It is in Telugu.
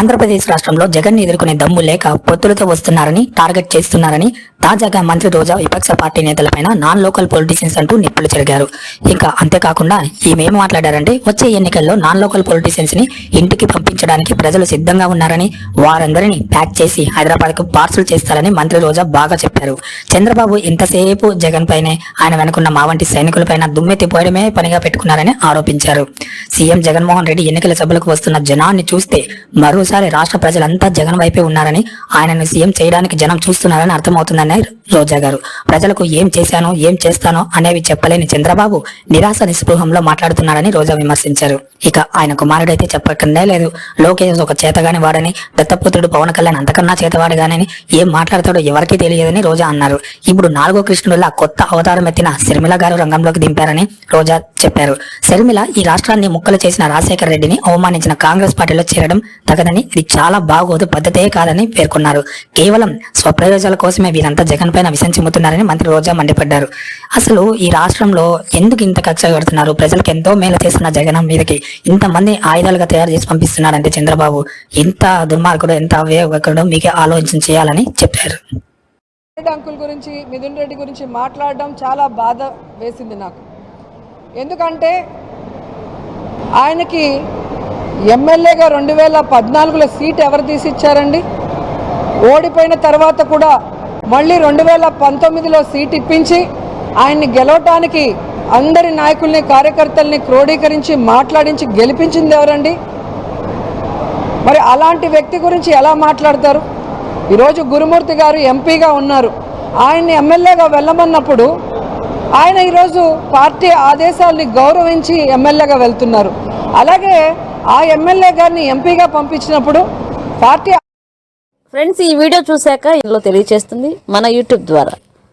ఆంధ్రప్రదేశ్ రాష్ట్రంలో జగన్ ఎదుర్కొనే దమ్ము లేక పొత్తులతో వస్తున్నారని టార్గెట్ చేస్తున్నారని తాజాగా మంత్రి రోజా విపక్ష పార్టీ నేతలపైన నాన్ లోకల్ పొలిటీషియన్స్ అంటూ నిప్పులు చెరిగారు. ఇంకా అంతేకాకుండా ఈమెం మాట్లాడారంటే వచ్చే ఎన్నికల్లో నాన్ లోకల్ పొలిటీషియన్స్ని ఇంటికి పంపించడానికి ప్రజలు సిద్ధంగా ఉన్నారని వారందరినీ ప్యాక్ చేసి హైదరాబాద్కు పార్సల్ చేస్తారని మంత్రి రోజా బాగా చెప్పారు. చంద్రబాబు ఇంతసేపు జగన్ పైనే ఆయన వెనుకున్న మా వంటి సైనికులపైన దుమ్మెత్తిపోయడమే పనిగా పెట్టుకున్నారని ఆరోపించారు. సీఎం జగన్మోహన్ రెడ్డి ఎన్నికల సభలకు వస్తున్న జనాన్ని చూస్తే మరో ఈసారి రాష్ట్ర ప్రజలంతా జగన్ వైపే ఉన్నారని ఆయనను సీఎం చేయడానికి జనం చూస్తున్నారని అర్థమవుతుందని రోజా గారు. ప్రజలకు ఏం చేశానో ఏం చేస్తానో అనేవి చెప్పలేని చంద్రబాబు నిరాశ నిస్పృహంలో మాట్లాడుతున్నారని రోజా విమర్శించారు. ఇక ఆయన కుమారుడైతే చెప్పకనే లేదు. లోకేష్ ఒక చేతగాని వాడని దత్తపుత్రుడు పవన్ కళ్యాణ్ అంతకన్నా చేతవాడుగానని ఏం మాట్లాడతాడో ఎవరికీ తెలియదని రోజా అన్నారు. ఇప్పుడు నాలుగో కృష్ణుడిలా కొత్త అవతారం ఎత్తిన శర్మిల గారు రంగంలోకి దింపారని రోజా చెప్పారు. శర్మిల ఈ రాష్ట్రాన్ని ముక్కలు చేసిన రాజశేఖర రెడ్డిని అవమానించిన కాంగ్రెస్ పార్టీలో చేరడం తగదని ఇది చాలా బాగోదు పద్ధతే కాదని పేర్కొన్నారు. కేవలం స్వప్రయోజనాల కోసమే వీరంతా జగన్ పైన విషం చిమ్ముతున్నారని మంత్రి రోజా మండిపడ్డారు. అసలు ఈ రాష్ట్రంలో ఎందుకు ఇంత కక్ష కడుతున్నారు ప్రజలకు ఎంతో మేలు చేస్తున్న జగన్ మీదకి ఇంతమంది ఆయుధాలుగా తయారు చేసి పంపిస్తున్నారంటే చంద్రబాబు ఇంత దుర్మార్గుడు ఎంత అవేయకుడు మీకే ఆలోచన చేయాలని చెప్పారు. రెడ్డి అంకుల్ గురించి మిథున్ రెడ్డి గురించి మాట్లాడడం చాలా బాధ వేసింది నాకు. ఎందుకంటే ఆయనకి ఎమ్మెల్యేగా రెండు వేల పద్నాలుగులో సీట్ ఎవరు తీసిచ్చారండి? ఓడిపోయిన తర్వాత కూడా మళ్ళీ రెండు వేల పంతొమ్మిదిలో సీట్ ఇప్పించి ఆయన్ని గెలవటానికి అందరి నాయకుల్ని కార్యకర్తల్ని క్రోడీకరించి మాట్లాడించి గెలిపించింది ఎవరండి? మరి అలాంటి వ్యక్తి గురించి ఎలా మాట్లాడతారు? ఈరోజు గురుమూర్తి గారు ఎంపీగా ఉన్నారు. ఆయన్ని ఎమ్మెల్యేగా వెళ్ళమన్నప్పుడు ఆయన ఈరోజు పార్టీ ఆదేశాల్ని గౌరవించి ఎమ్మెల్యేగా వెళ్తున్నారు. అలాగే ఆ ఎమ్మెల్యే గారిని ఎంపీగా పంపించినప్పుడు పార్టీ ఫ్రెండ్స్ ఈ వీడియో చూశాక ఇందులో తెలియచేస్తుంది మన యూట్యూబ్ ద్వారా.